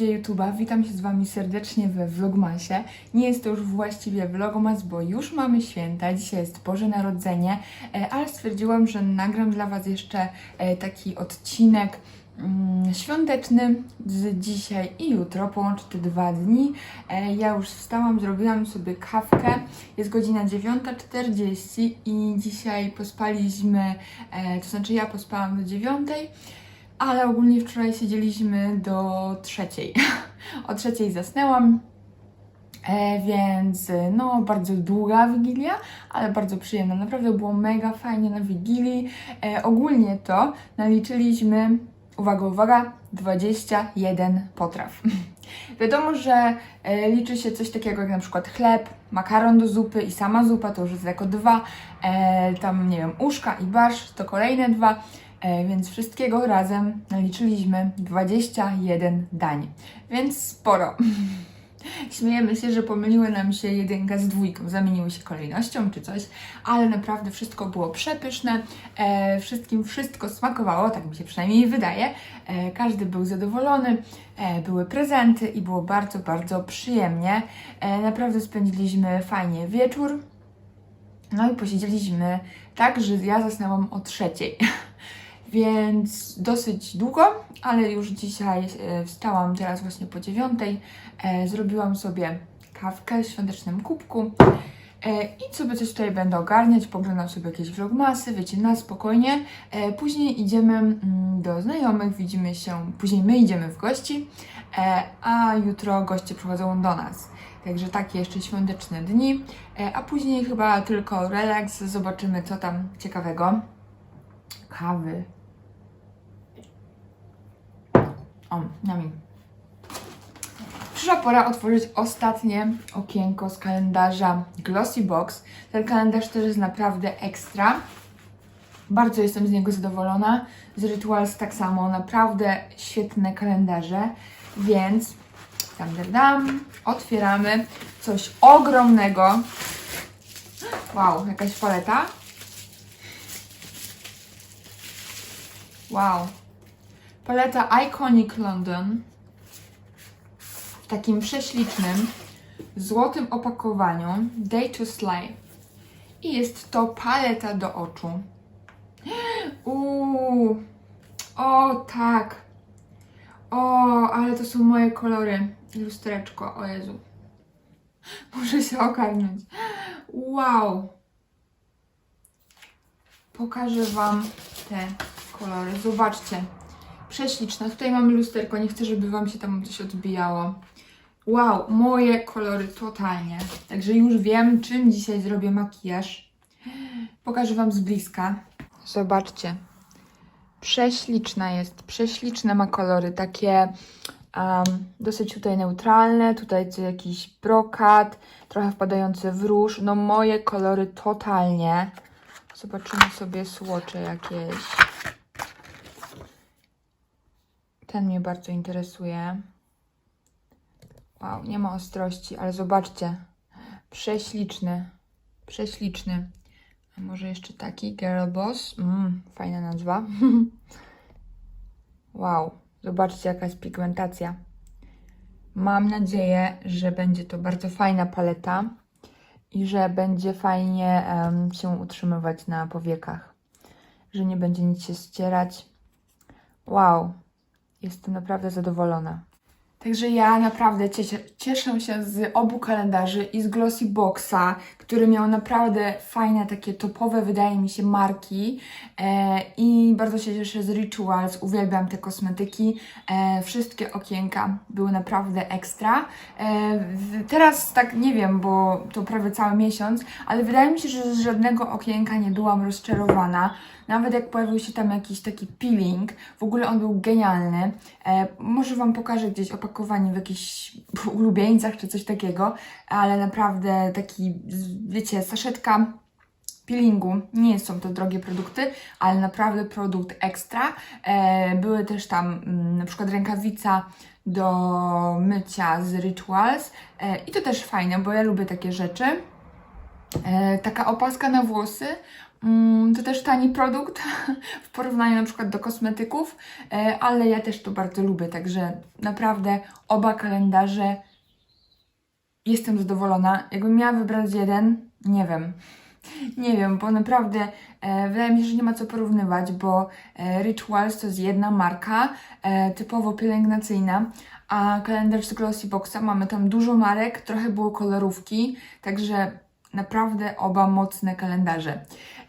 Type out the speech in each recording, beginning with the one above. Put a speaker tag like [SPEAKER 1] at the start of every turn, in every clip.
[SPEAKER 1] ludzie YouTube'a, witam się z Wami serdecznie we Vlogmasie. Nie jest to już właściwie Vlogmas, bo już mamy święta, dzisiaj jest Boże Narodzenie, e, ale stwierdziłam, że nagram dla Was jeszcze e, taki odcinek mm, świąteczny z dzisiaj i jutro, połączę te dwa dni. E, Ja już wstałam, zrobiłam sobie kawkę, jest godzina 9.40 i dzisiaj pospaliśmy, to znaczy ja pospałam do 9.00, ale ogólnie wczoraj siedzieliśmy do trzeciej. O trzeciej zasnęłam, e, więc no bardzo długa wigilia, ale bardzo przyjemna. Naprawdę było mega fajnie na wigilii. E, ogólnie to naliczyliśmy, uwaga, uwaga, 21 potraw. Wiadomo, że e, liczy się coś takiego jak na przykład chleb, makaron do zupy i sama zupa, to już jest jako dwa, e, tam nie wiem, uszka i barsz to kolejne dwa, więc wszystkiego razem naliczyliśmy 21 dań, więc sporo. Śmiejemy się, że pomyliły nam się jedynka z dwójką, zamieniły się kolejnością czy coś, ale naprawdę wszystko było przepyszne, e, wszystkim wszystko smakowało, tak mi się przynajmniej wydaje. E, każdy był zadowolony, e, były prezenty i było bardzo, bardzo przyjemnie. E, naprawdę spędziliśmy fajnie wieczór. No i posiedzieliśmy tak, że ja zasnęłam o trzeciej. Więc dosyć długo, ale już dzisiaj e, wstałam teraz właśnie po dziewiątej. E, zrobiłam sobie kawkę w świątecznym kubku. E, I sobie coś tutaj będę ogarniać, poglądam sobie jakieś vlogmasy, wiecie, na spokojnie. Później idziemy mm, do znajomych, widzimy się, później my idziemy w gości, a jutro goście przychodzą do nas. Także takie jeszcze świąteczne dni, a później chyba tylko relaks, zobaczymy co tam ciekawego. Kawy. O, nami. Przyszła pora otworzyć ostatnie okienko z kalendarza Glossy Box. Ten kalendarz też jest naprawdę ekstra. Bardzo jestem z niego zadowolona. Z Rituals tak samo, naprawdę świetne kalendarze. Więc tam, tam, tam, otwieramy coś ogromnego. Wow, jakaś paleta. Wow. Paleta Iconic London w takim prześlicznym, złotym opakowaniu Day to Slay. I jest to paleta do oczu. Uuu, o tak. O, ale to są moje kolory. Lustereczko, o Jezu. Muszę się ogarnąć. Wow. Pokażę Wam te kolory. Zobaczcie. Prześliczne. Tutaj mamy lusterko. Nie chcę, żeby Wam się tam coś odbijało. Wow, moje kolory totalnie. Także już wiem, czym dzisiaj zrobię makijaż. Pokażę Wam z bliska. Zobaczcie. Prześliczna jest. Prześliczne ma kolory. Takie um, dosyć tutaj neutralne. Tutaj co jakiś brokat. Trochę wpadający w róż. No moje kolory totalnie. Zobaczymy sobie słocze jakieś. Ten mnie bardzo interesuje. Wow, nie ma ostrości, ale zobaczcie. Prześliczny. Prześliczny. A może jeszcze taki Girl Boss? Mm, fajna nazwa. wow, zobaczcie jaka jest pigmentacja. Mam nadzieję, że będzie to bardzo fajna paleta i że będzie fajnie em, się utrzymywać na powiekach. Że nie będzie nic się ścierać. Wow, jestem naprawdę zadowolona. Także ja naprawdę cieszę, się z obu kalendarzy i z Glossy Boxa, który miał naprawdę fajne, takie topowe, wydaje mi się, marki. E, I bardzo się cieszę z Rituals, uwielbiam te kosmetyki. E, wszystkie okienka były naprawdę ekstra. E, teraz tak nie wiem, bo to prawie cały miesiąc, ale wydaje mi się, że z żadnego okienka nie byłam rozczarowana. Nawet jak pojawił się tam jakiś taki peeling, w ogóle on był genialny. E, może Wam pokażę gdzieś opakowanie w jakichś ulubieńcach czy coś takiego, ale naprawdę taki, wiecie, saszetka peelingu. Nie są to drogie produkty, ale naprawdę produkt ekstra. E, były też tam mm, na przykład rękawica do mycia z Rituals e, i to też fajne, bo ja lubię takie rzeczy. E, taka opaska na włosy. Mm, to też tani produkt w porównaniu na przykład do kosmetyków, e, ale ja też to bardzo lubię, także naprawdę oba kalendarze jestem zadowolona. Jakbym miała wybrać jeden, nie wiem. Nie wiem, bo naprawdę e, wydaje mi się, że nie ma co porównywać, bo e, Rituals to jest jedna marka, e, typowo pielęgnacyjna, a kalendarz z Glossyboxa mamy tam dużo marek, trochę było kolorówki, także naprawdę oba mocne kalendarze.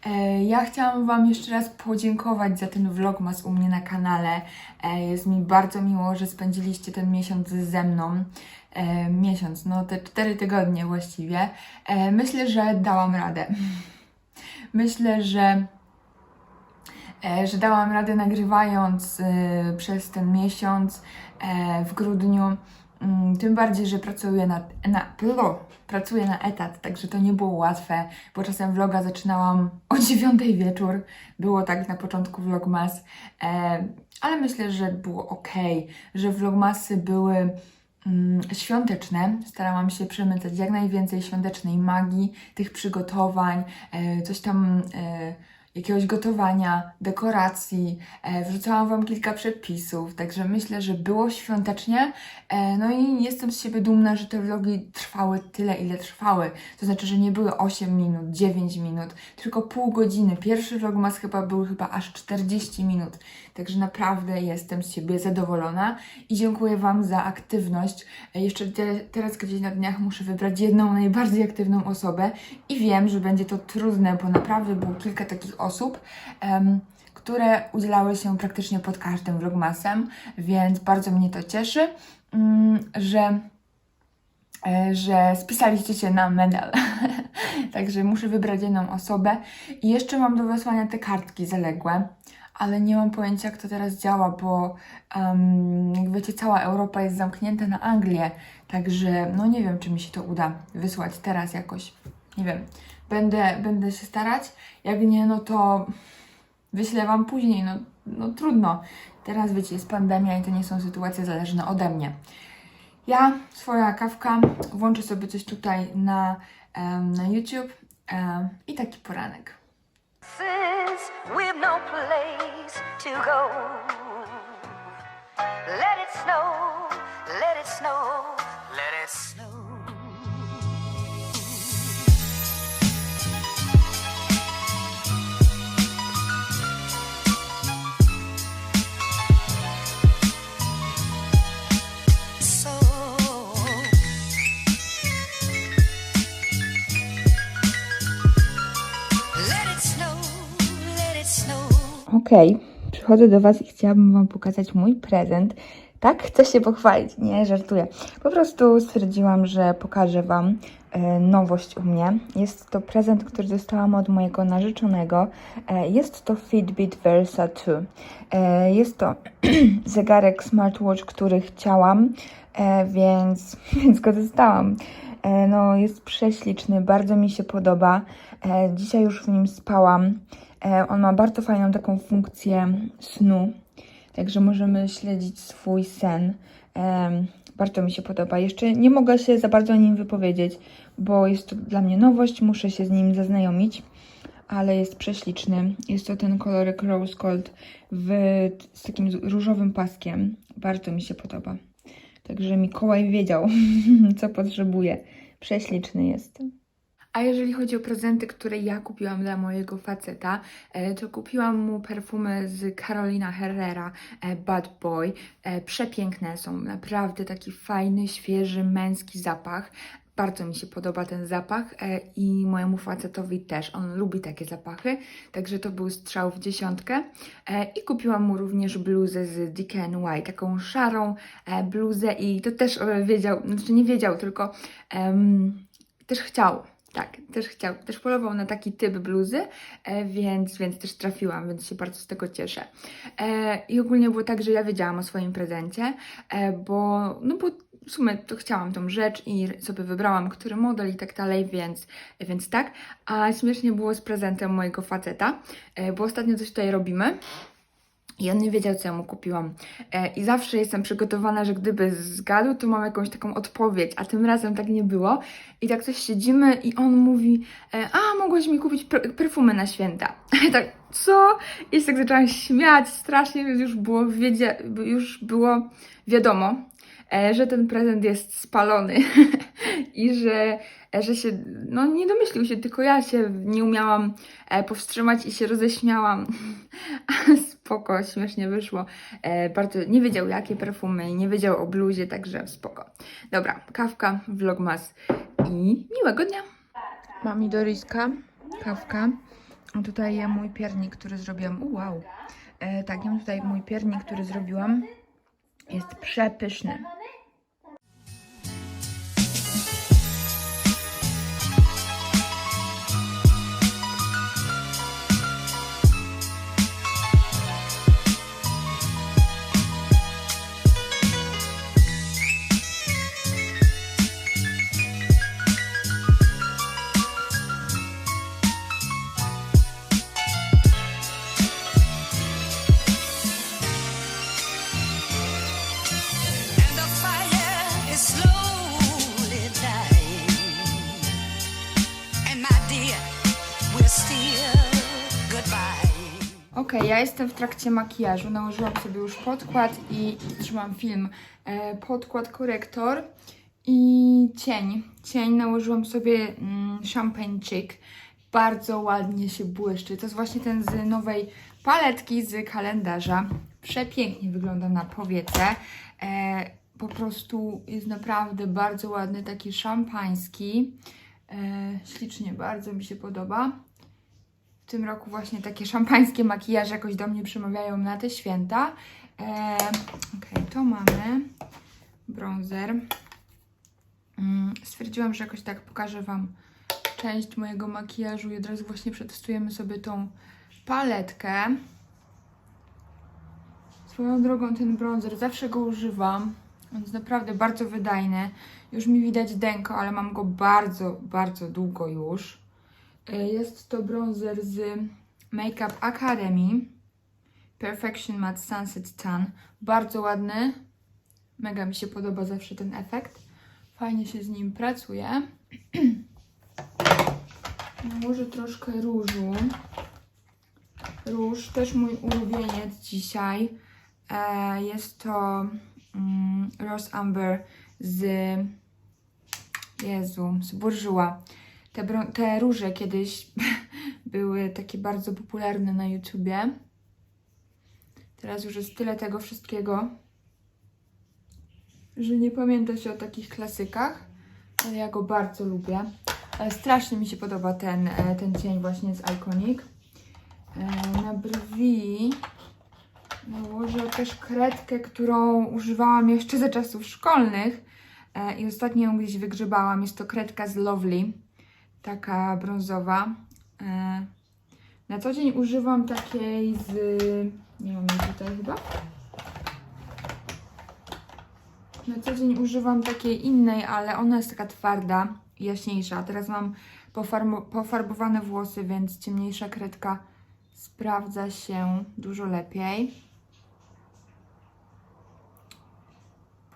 [SPEAKER 1] E, ja chciałam Wam jeszcze raz podziękować za ten vlogmas u mnie na kanale. E, jest mi bardzo miło, że spędziliście ten miesiąc ze mną. E, miesiąc, no te cztery tygodnie właściwie. Myślę, że dałam radę. Myślę, że że dałam radę nagrywając przez ten miesiąc w grudniu. Mm, Tym bardziej, że pracuję na, na, plo, pracuję na etat, także to nie było łatwe, bo czasem vloga zaczynałam o 9 wieczór. Było tak na początku vlogmas, e, ale myślę, że było ok, że vlogmasy były mm, świąteczne. Starałam się przemycać jak najwięcej świątecznej magii, tych przygotowań, e, coś tam. E, jakiegoś gotowania, dekoracji. E, wrzucałam Wam kilka przepisów, także myślę, że było świątecznie. E, no i jestem z siebie dumna, że te vlogi trwały tyle, ile trwały. To znaczy, że nie były 8 minut, 9 minut, tylko pół godziny. Pierwszy vlogmas chyba był chyba aż 40 minut. Także naprawdę jestem z siebie zadowolona i dziękuję Wam za aktywność. Jeszcze te, teraz gdzieś na dniach muszę wybrać jedną najbardziej aktywną osobę i wiem, że będzie to trudne, bo naprawdę było kilka takich osób, em, które udzielały się praktycznie pod każdym vlogmasem, więc bardzo mnie to cieszy, mm, że e, że spisaliście się na medal. Także muszę wybrać jedną osobę. I jeszcze mam do wysłania te kartki zaległe, ale nie mam pojęcia, jak to teraz działa, bo em, jak wiecie, cała Europa jest zamknięta na Anglię. Także no nie wiem, czy mi się to uda wysłać teraz jakoś. Nie wiem. Będę, będę się starać. Jak nie, no to wyślę Wam później. No, no trudno. Teraz wiecie, jest pandemia i to nie są sytuacje zależne ode mnie. Ja, swoja kawka, włączę sobie coś tutaj na, em, na YouTube em, i taki poranek.
[SPEAKER 2] Since we've no place to go, let it snow, let it snow, let it snow.
[SPEAKER 1] Okej, przychodzę do Was i chciałabym Wam pokazać mój prezent. Tak, chcę się pochwalić, nie żartuję. Po prostu stwierdziłam, że pokażę Wam e, nowość u mnie. Jest to prezent, który dostałam od mojego narzeczonego. E, jest to Fitbit Versa 2. E, jest to zegarek smartwatch, który chciałam, więc, więc go dostałam. E, no, jest prześliczny, bardzo mi się podoba. E, dzisiaj już w nim spałam. E, on ma bardzo fajną taką funkcję snu, także możemy śledzić swój sen. Bardzo mi się podoba. Jeszcze nie mogę się za bardzo o nim wypowiedzieć, bo jest to dla mnie nowość, muszę się z nim zaznajomić, ale jest prześliczny. Jest to ten kolorek Rose Gold w, z takim różowym paskiem. Bardzo mi się podoba. Także Mikołaj wiedział, co potrzebuje. Prześliczny jest. A jeżeli chodzi o prezenty, które ja kupiłam dla mojego faceta, e, to kupiłam mu perfumy z Carolina Herrera e, Bad Boy. E, Przepiękne są, naprawdę taki fajny, świeży, męski zapach. Bardzo mi się podoba ten zapach e, i mojemu facetowi też. On lubi takie zapachy, także to był strzał w dziesiątkę. E, I kupiłam mu również bluzę z DKNY, taką szarą e, bluzę i to też wiedział, znaczy nie wiedział, tylko em, też chciał. Tak, też chciał, też polował na taki typ bluzy, więc, więc też trafiłam, więc się bardzo z tego cieszę. I ogólnie było tak, że ja wiedziałam o swoim prezencie, bo, no bo w sumie to chciałam tą rzecz i sobie wybrałam, który model i tak dalej, więc, więc tak. A śmiesznie było z prezentem mojego faceta, e, bo ostatnio coś tutaj robimy. I on nie wiedział, co ja mu kupiłam. E, I zawsze jestem przygotowana, że gdyby zgadł, to mam jakąś taką odpowiedź, a tym razem tak nie było. I tak coś siedzimy i on mówi, e, a mogłaś mi kupić per perfumy na święta. Ja tak, co? I się tak zaczęłam śmiać strasznie, więc już było, wiedzie, już było wiadomo, że ten prezent jest spalony i że, e, że się, no nie domyślił się, tylko ja się nie umiałam e, powstrzymać i się roześmiałam. spoko, śmiesznie wyszło. E, bardzo nie wiedział jakie perfumy, nie wiedział o bluzie, także spoko. Dobra, kawka, vlogmas i miłego dnia. Mam Doriska, kawka. Tutaj ja mój piernik, który zrobiłam. U, wow. E, tak, ja mam tutaj mój piernik, który zrobiłam. Jest przepyszny. Jestem w trakcie makijażu. Nałożyłam sobie już podkład i trzymam film. E, podkład, korektor i cień. Cień nałożyłam sobie mm, Champagne. Bardzo ładnie się błyszczy. To jest właśnie ten z nowej paletki z kalendarza. Przepięknie wygląda na powiece. E, po prostu jest naprawdę bardzo ładny, taki szampański. E, ślicznie, bardzo mi się podoba. Tym roku właśnie takie szampańskie makijaże jakoś do mnie przemawiają na te święta. E, Okej, to mamy. Bronzer. Mm, stwierdziłam, że jakoś tak pokażę Wam część mojego makijażu i od razu właśnie przetestujemy sobie tą paletkę. Swoją drogą ten bronzer, zawsze go używam. On jest naprawdę bardzo wydajny. Już mi widać denko, ale mam go bardzo, bardzo długo już. E, Jest to bronzer z Makeup Academy. Perfection Matte Sunset Tan. Bardzo ładny. Mega mi się podoba zawsze ten efekt. Fajnie się z nim pracuje. Nałożę troszkę różu. Róż, też mój ulubieniec dzisiaj. E, jest to mm, Rose Amber z Jezu, z Bourjois. Te, te róże kiedyś były takie bardzo popularne na YouTubie. Teraz już jest tyle tego wszystkiego, że nie pamięta się o takich klasykach, ale ja go bardzo lubię. Ale strasznie mi się podoba ten, e, ten cień właśnie z Iconic. E, Na brwi nałożę też kredkę, którą używałam jeszcze za czasów szkolnych e, i ostatnio ją gdzieś wygrzebałam. Jest to kredka z Lovely, taka brązowa. E, Na co dzień używam takiej z... nie mam jej tutaj chyba. Na co dzień używam takiej innej, ale ona jest taka twarda, jaśniejsza. Teraz mam pofarbowane włosy, więc ciemniejsza kredka sprawdza się dużo lepiej.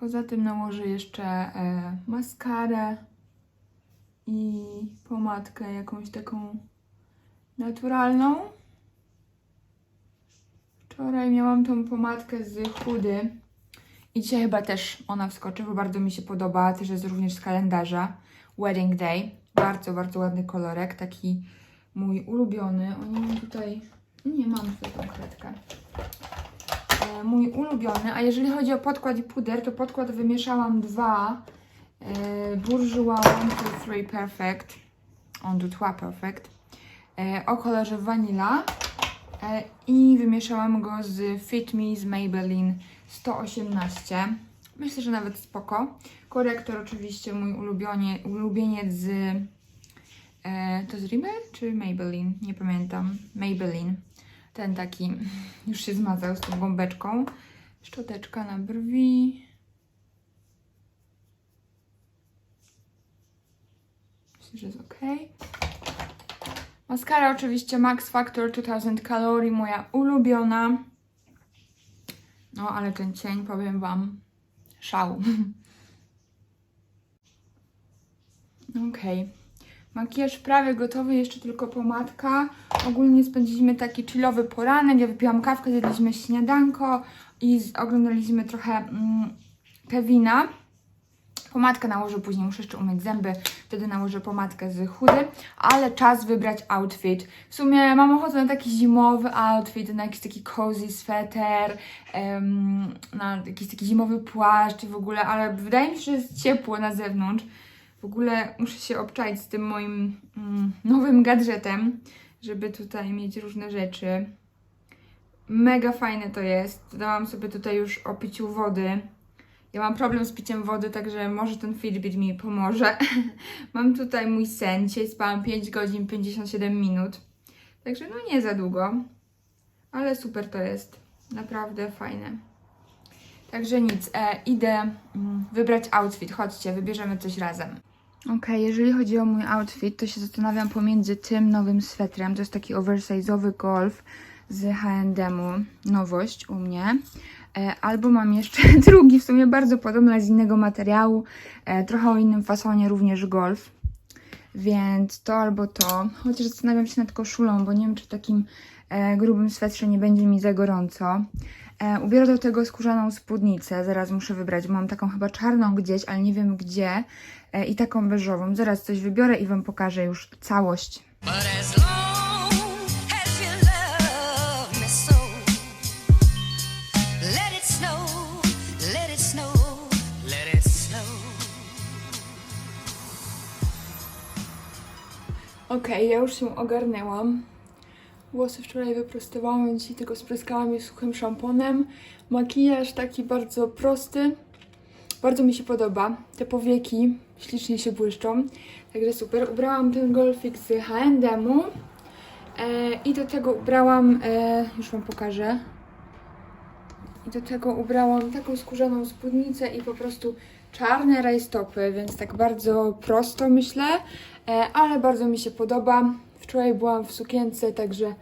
[SPEAKER 1] Poza tym nałożę jeszcze e, maskarę i pomadkę jakąś taką naturalną. Wczoraj miałam tą pomadkę z chudy i dzisiaj chyba też ona wskoczy, bo bardzo mi się podoba. Też jest również z kalendarza Wedding Day. Bardzo, bardzo ładny kolorek, taki mój ulubiony. Oni mam tutaj, nie mam tutaj tą kredkę. E, mój ulubiony, a jeżeli chodzi o podkład i puder, to podkład wymieszałam dwa e, Bourjois One Two Three Perfect. On du Trois Perfect. E, o kolorze Vanilla. E, i wymieszałam go z Fit Me z Maybelline 118 myślę, że nawet spoko. Korektor oczywiście mój ulubienie, ulubieniec z e, to z Rimmel czy Maybelline? nie pamiętam. Maybelline. Ten taki już się zmazał z tą gąbeczką. Szczoteczka na brwi. Myślę, że jest ok. Maskara oczywiście Max Factor 2000 Calorie, moja ulubiona. No, ale ten cień, powiem Wam, szał. Okej. Makijaż prawie gotowy, jeszcze tylko pomadka. Ogólnie spędziliśmy taki chillowy poranek. Ja wypiłam kawkę, zjedliśmy śniadanko i oglądaliśmy trochę mm, Kevina. Pomadkę nałożę później, muszę jeszcze umyć zęby, wtedy nałożę pomadkę z chudy, ale czas wybrać outfit. W sumie mam ochotę na taki zimowy outfit, na jakiś taki cozy sweter, na jakiś taki zimowy płaszcz w ogóle, ale wydaje mi się, że jest ciepło na zewnątrz. W ogóle muszę się obczaić z tym moim mm, nowym gadżetem, żeby tutaj mieć różne rzeczy. Mega fajne to jest. Dodałam sobie tutaj już o piciu wody. Ja mam problem z piciem wody, także może ten Fitbit mi pomoże. mam tutaj mój sen. Dzisiaj spałam 5 godzin 57 minut. Także no nie za długo. Ale super to jest. Naprawdę fajne. Także nic, e, idę mm, wybrać outfit. Chodźcie, wybierzemy coś razem. Okej, jeżeli chodzi o mój outfit, to się zastanawiam pomiędzy tym nowym swetrem. To jest taki oversize'owy golf z H&M-u. Nowość u mnie. E, albo mam jeszcze drugi, w sumie bardzo podobny, ale z innego materiału. E, trochę o innym fasonie, również golf. Więc to albo to. Chociaż zastanawiam się nad koszulą, bo nie wiem, czy w takim e, grubym swetrze nie będzie mi za gorąco. Ubiorę do tego skórzaną spódnicę. Zaraz muszę wybrać. Mam taką chyba czarną gdzieś, ale nie wiem gdzie. I taką beżową. Zaraz coś wybiorę i Wam pokażę już całość. Okej, ja już się ogarnęłam. Włosy wczoraj wyprostowałam, dzisiaj tylko spryskałam je suchym szamponem. Makijaż taki bardzo prosty. Bardzo mi się podoba. Te powieki ślicznie się błyszczą. Także super. Ubrałam ten golfik z H&M-u. E, I do tego ubrałam, e, już Wam pokażę. I do tego ubrałam taką skórzaną spódnicę i po prostu czarne rajstopy, więc tak bardzo prosto myślę, e, ale bardzo mi się podoba. Wczoraj byłam w sukience, także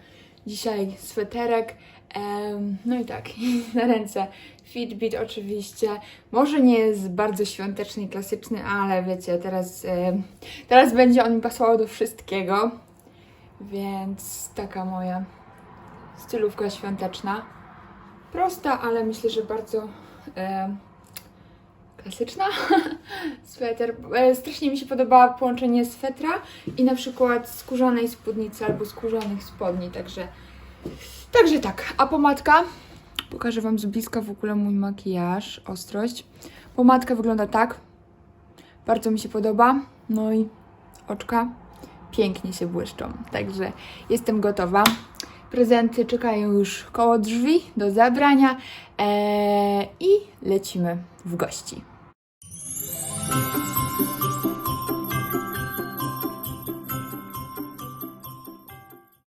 [SPEAKER 1] dzisiaj sweterek. Em, No i tak, na ręce Fitbit oczywiście. Może nie jest bardzo świąteczny i klasyczny, ale wiecie, teraz, em, teraz będzie on mi pasował do wszystkiego. Więc taka moja stylówka świąteczna. Prosta, ale myślę, że bardzo e, klasyczna. Sweter. E, strasznie mi się podoba połączenie swetra i na przykład skórzanej spódnicy albo skórzanych spodni, także także tak. A pomadka? Pokażę Wam z bliska w ogóle mój makijaż, ostrość. Pomadka wygląda tak. Bardzo mi się podoba. No i oczka pięknie się błyszczą. Także jestem gotowa. Prezenty czekają już koło drzwi do zabrania eee, i lecimy w gości.